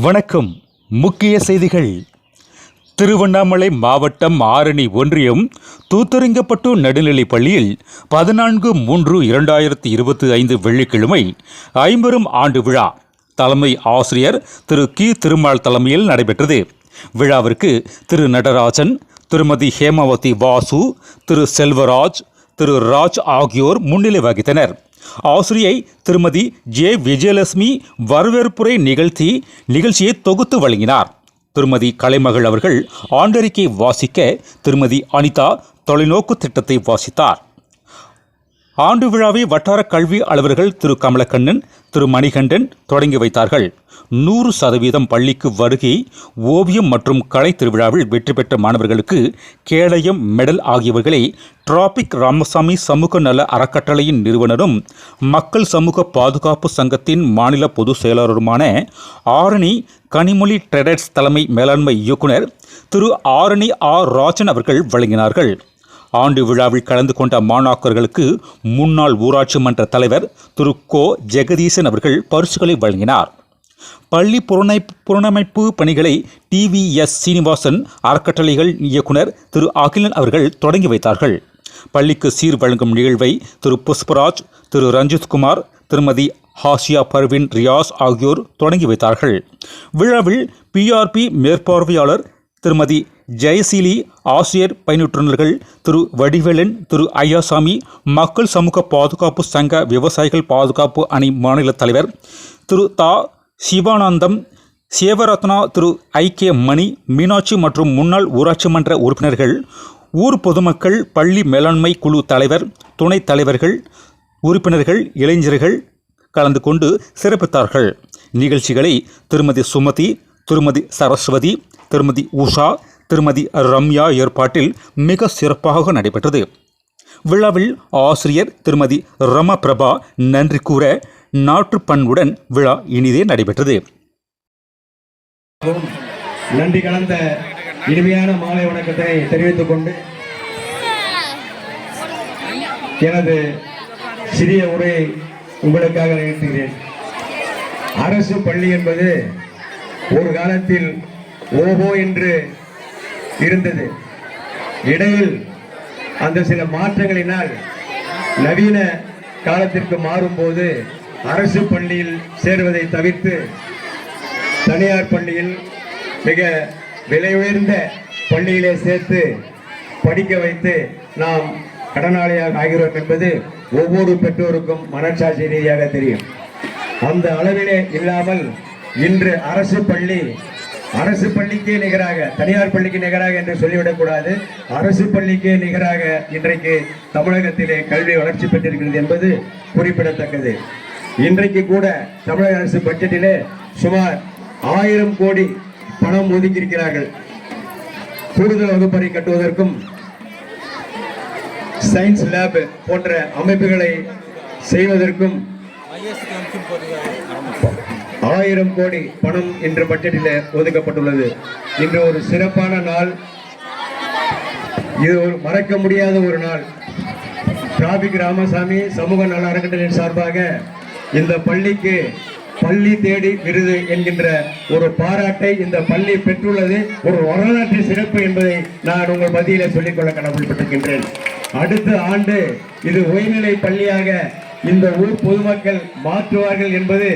வணக்கம். முக்கிய செய்திகள். திருவண்ணாமலை மாவட்டம் ஆரணி ஒன்றியம் தூத்தரிங்கப்பட்டு நடுநிலைப் பள்ளியில் பதினான்கு மூன்று இரண்டாயிரத்தி இருபத்தி ஐந்து வெள்ளிக்கிழமை ஐம்பெரும் ஆண்டு விழா தலைமை ஆசிரியர் திரு கி. திருமால் தலைமையில் நடைபெற்றது. விழாவிற்கு திரு நடராஜன் திருமதி ஹேமாவதி வாசு திரு செல்வராஜ் திரு ராஜ் ஆகியோர் முன்னிலை வகித்தனர். ஆசிரியை திருமதி ஜே விஜயலட்சுமி வரவேற்புரை நிகழ்த்தி நிகழ்ச்சியை தொகுத்து வழங்கினார். திருமதி கலைமகள் அவர்கள் ஆண்டறிக்கை வாசிக்க திருமதி அனிதா தொலைநோக்கு திட்டத்தை வாசித்தார். ஆண்டு விழாவை வட்டார கல்வி அலுவலர்கள் திரு கமலக்கண்ணன் திரு மணிகண்டன் தொடங்கி வைத்தார்கள். நூறு சதவீதம் பள்ளிக்கு வருகை ஓவியம் மற்றும் கலை திருவிழாவில் வெற்றி பெற்ற மாணவர்களுக்கு கேடயம் மெடல் ஆகியவர்களை டிராபிக் ராமசாமி சமூக நல அறக்கட்டளையின் நிறுவனரும் மக்கள் சமூக பாதுகாப்பு சங்கத்தின் மாநில பொதுச் செயலாளருமான ஆரணி கனிமொழி ட்ரெடர்ஸ் தலைமை மேலாண்மை இயக்குனர் திரு ஆரணி ஆர் ராஜன் அவர்கள் வழங்கினார்கள். ஆண்டு விழாவில் கலந்து கொண்ட மாணாக்கர்களுக்கு முன்னாள் ஊராட்சி மன்ற தலைவர் திரு கோ. ஜெகதீசன் அவர்கள் பரிசுகளை வழங்கினார். பள்ளி புறணை புறணமைப்பு பணிகளை டிவிஎஸ் சீனிவாசன் அறக்கட்டளைகள் இயக்குனர் திரு அகிலன் அவர்கள் தொடங்கி வைத்தார்கள். பள்ளிக்கு சீர் வழங்கும் நிகழ்வை திரு புஷ்பராஜ் திரு ரஞ்சித்குமார் திருமதி ஹாசியா பர்வின் ரியாஸ் ஆகியோர் தொடங்கி வைத்தார்கள். விழாவில் பிஆர்பி மேற்பார்வையாளர் திருமதி ஜெயசீலி ஆசிரியர் பயனுற்றுநர்கள் திரு வடிவேலன் திரு ஐயாசாமி மக்கள் சமூக பாதுகாப்பு சங்க விவசாயிகள் பாதுகாப்பு அணி மாநில தலைவர் திரு தா. சிவானந்தம் சேவரத்னா திரு ஐ. கே. மணி மீனாட்சி மற்றும் முன்னாள் ஊராட்சி மன்ற உறுப்பினர்கள் ஊர் பொதுமக்கள் பள்ளி மேலாண்மை குழு தலைவர் துணைத் தலைவர்கள் உறுப்பினர்கள் இளைஞர்கள் கலந்து கொண்டு சிறப்பித்தார்கள். நிகழ்ச்சிகளை திருமதி சுமதி திருமதி சரஸ்வதி திருமதி உஷா திருமதி ரம்யா ஏற்பாட்டில் மிக சிறப்பாக நடைபெற்றது. விழாவில் ஆசிரியர் திருமதி ரமபிரபா நன்றி கூற நாட்டுப்பண்புடன் விழா இனிதே நடைபெற்றது. நன்றி கலந்த இனிமையான மாலை வணக்கத்தை தெரிவித்துக் கொண்டு எனது சிறிய உரையை உங்களுக்காக நிகழ்த்துகிறேன் அரசு பள்ளி என்பது ஒரு காலத்தில் ஓஹோ என்று இருந்தது. இடையில் அந்த சில மாற்றங்களினால் நவீன காலத்திற்கு மாறும்போது அரசு பள்ளியில் சேருவதை தவிர்த்து தனியார் பள்ளியில் மிக விலை உயர்ந்த பள்ளியிலே சேர்த்து படிக்க வைத்து நாம் கடனாளியாக ஆகிறோம் என்பது ஒவ்வொரு பெற்றோருக்கும் மனச்சாட்சி ரீதியாக தெரியும். அந்த அளவிலே இல்லாமல் இன்று அரசு பள்ளி அரசு பள்ளிக்கே நிகராக தனியார் பள்ளிக்கு நிகராக என்று சொல்லிவிடக்கூடாது. அரசு பள்ளிக்கே நிகராக இன்றைக்கு தமிழகத்திலே கல்வி வளர்ச்சி பெற்றிருக்கிறது என்பது குறிப்பிடத்தக்கது. இன்றைக்கு கூட தமிழக அரசு பட்ஜெட்டிலே சுமார் ஆயிரம் கோடி பணம் ஒதுக்கியிருக்கிறார்கள். கூடுதல் வகுப்பறை கட்டுவதற்கும் சயின்ஸ் லேப் போன்ற அமைப்புகளை செய்வதற்கும் ஆயிரம் கோடி பணம் இன்று பட்ஜெட்டில் ஒதுக்கப்பட்டுள்ளது. இன்று ஒரு சிறப்பான நாள். இது ஒரு மறக்க முடியாத ஒரு நாள். டிராபிக் ராமசாமி சமூக நல அறக்கட்டளையின் சார்பாக இந்த பள்ளிக்கு பள்ளி தேடி விருது என்கின்ற ஒரு பாராட்டை இந்த பள்ளி பெற்றுள்ளது. ஒரு வரலாற்று சிறப்பு என்பதை நான் உங்கள் மத்தியிலே சொல்லிக்கொள்ள கடமைப்பட்டிருக்கின்றேன். அடுத்த ஆண்டு இது உயர்நிலை பள்ளியாக இந்த ஊர் பொதுமக்கள் மாற்றுவார்கள் என்பது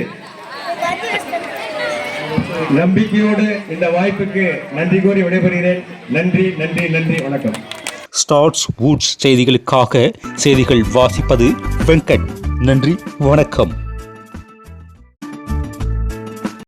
நம்பிக்கையோடு இந்த வாய்ப்புக்கு நன்றி கூறி விடைபெறுகிறேன். நன்றி நன்றி நன்றி வணக்கம். ஸ்டார்ட்ஸ் வூட்ஸ் செய்திகளுக்காக செய்திகள் வாசிப்பது வெங்கட். நன்றி வணக்கம்.